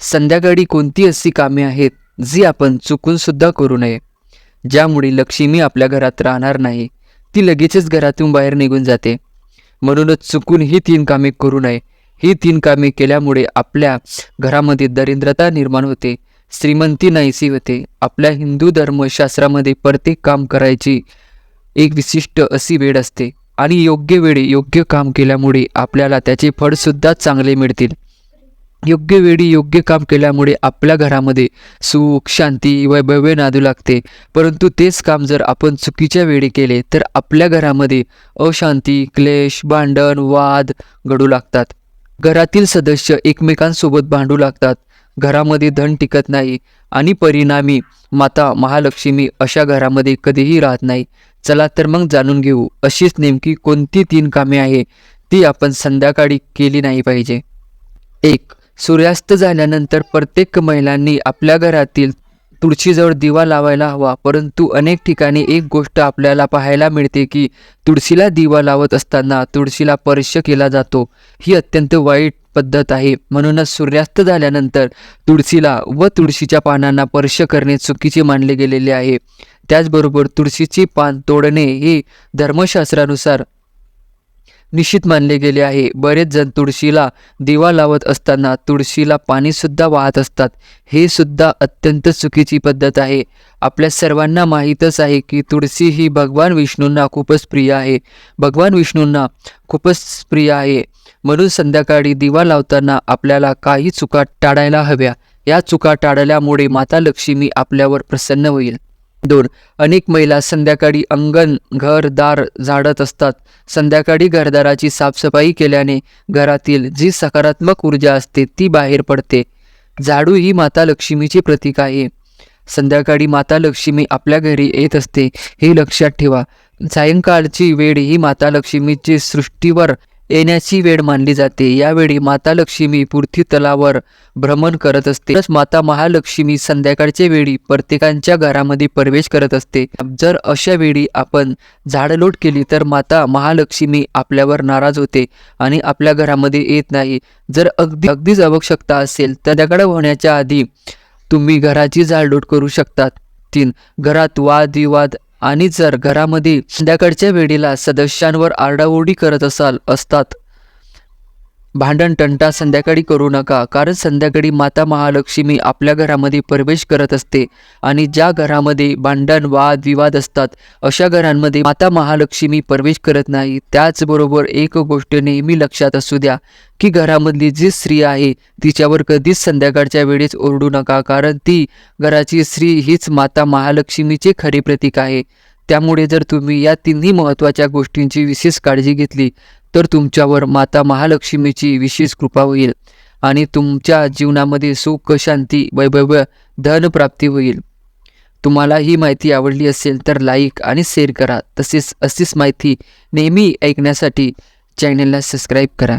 संध्याकाळी कोणती अशी कामे आहेत जी आपण चुकून सुद्धा करू नये? ज्यामुळे लक्ष्मी आपल्या घरात राहणार नाही ती लगेचच घरातून बाहेर निघून जाते. म्हणूनच चुकून ही तीन कामे करू नये. ही तीन कामे केल्यामुळे आपल्या घरामध्ये दरिद्रता निर्माण होते श्रीमंती नाहीसी होते. आपल्या हिंदू धर्मशास्त्रामध्ये प्रत्येक काम करायची एक विशिष्ट अशी वेळ असते आणि योग्य वेळी योग्य काम केल्यामुळे आपल्याला त्याचे फळसुद्धा चांगले मिळतील. योग्य वेळी योग्य काम केल्यामुळे आपल्या घरामध्ये सुख शांती वैभव्य नादू लागते. परंतु तेच काम जर आपण चुकीच्या वेळी केले तर आपल्या घरामध्ये अशांती क्लेश भांडण वाद घडू लागतात. घरातील सदस्य एकमेकांसोबत भांडू लागतात. घरामध्ये धन टिकत नाही आणि परिणामी माता महालक्ष्मी अशा घरामध्ये कधीही राहत नाही. चला तर मग जाणून घेऊ अशीच नेमकी कोणती तीन कामे आहे ती आपण संध्याकाळी केली नाही पाहिजे. एक सूर्यास्त झाल्यानंतर प्रत्येक महिलांनी आपल्या घरातील तुळशीजवळ दिवा लावायला हवा. परंतु अनेक ठिकाणी एक गोष्ट आपल्याला पाहायला मिळते की तुळशीला दिवा लावत असताना तुळशीला स्पर्श केला जातो. ही अत्यंत वाईट पद्धत आहे. म्हणूनच सूर्यास्त झाल्यानंतर तुळशीला व तुळशीच्या पानांना स्पर्श करणे चुकीचे मानले गेलेले आहे. त्याचबरोबर तुळशीचे पान तोडणे हे धर्मशास्त्रानुसार निश्चित मानले गेले आहे. बरेच जण तुळशीला दिवा लावत असताना तुळशीला पाणीसुद्धा वाहत असतात. हे सुद्धा अत्यंत चुकीची पद्धत आहे. आपल्या सर्वांना माहीतच आहे की तुळशी ही भगवान विष्णूंना खूपच प्रिय आहे. भगवान विष्णूंना खूपच प्रिय आहे. म्हणून संध्याकाळी दिवा लावताना आपल्याला काही चुका टाळायला हव्या. या चुका टाळल्यामुळे माता लक्ष्मी आपल्यावर प्रसन्न होईल. दोन. अनेक महिला संध्याकाळी अंगण घर दार झाडत असतात. संध्याकाळी घरदाराची साफसफाई केल्याने घरातील जी सकारात्मक ऊर्जा असते ती बाहेर पडते. झाडू ही माता लक्ष्मीचे प्रतीक आहे. संध्याकाळी माता लक्ष्मी आपल्या घरी येत असते हे लक्षात ठेवा. सायंकाळची वेळ ही माता लक्ष्मीची सृष्टीवर येण्याची वेळ मानली जाते. यावेळी माता लक्ष्मी पृथ्वी तलावर भ्रमण करत असते. तसंच माता महालक्ष्मी संध्याकाळच्या वेळी प्रत्येकांच्या घरामध्ये प्रवेश करत असते. जर अशा वेळी आपण झाडलोट केली तर माता महालक्ष्मी आपल्यावर नाराज होते आणि आपल्या घरामध्ये येत नाही. जर अगदी अगदीच आवश्यकता असेल तर त्याकडे होण्याच्या आधी तुम्ही घराची झाडलोट करू शकतात. तीन घरात वादविवाद आणि जर घरामध्ये संध्याकाळच्या वेळेला सदस्यांवर आरडाओरडी करत असाल असतात भांडण टंटा संध्याकाळी करू नका कारण संध्याकाळी माता महालक्ष्मी आपल्या घरामध्ये प्रवेश करत असते आणि ज्या घरामध्ये भांडण वाद विवाद असतात अशा घरांमध्ये माता महालक्ष्मी प्रवेश करत नाही. त्याचबरोबर एक गोष्ट नेहमी लक्षात असू द्या की घरामधली जी स्त्री आहे तिच्यावर कधीच संध्याकाळच्या वेळेस ओरडू नका कारण ती घराची स्त्री हीच माता महालक्ष्मीचे खरे प्रतीक आहे. त्यामुळे जर तुम्ही या तिन्ही महत्त्वाच्या गोष्टींची विशेष काळजी घेतली तर तुमच्यावर माता महालक्ष्मीची विशेष कृपा होईल आणि तुमच्या जीवनामध्ये सुख शांती वैभव धनप्राप्ती होईल. तुम्हाला ही माहिती आवडली असेल तर लाईक आणि शेअर करा. तसेच अशीच माहिती नेहमी ऐकण्यासाठी चॅनलला सबस्क्राईब करा.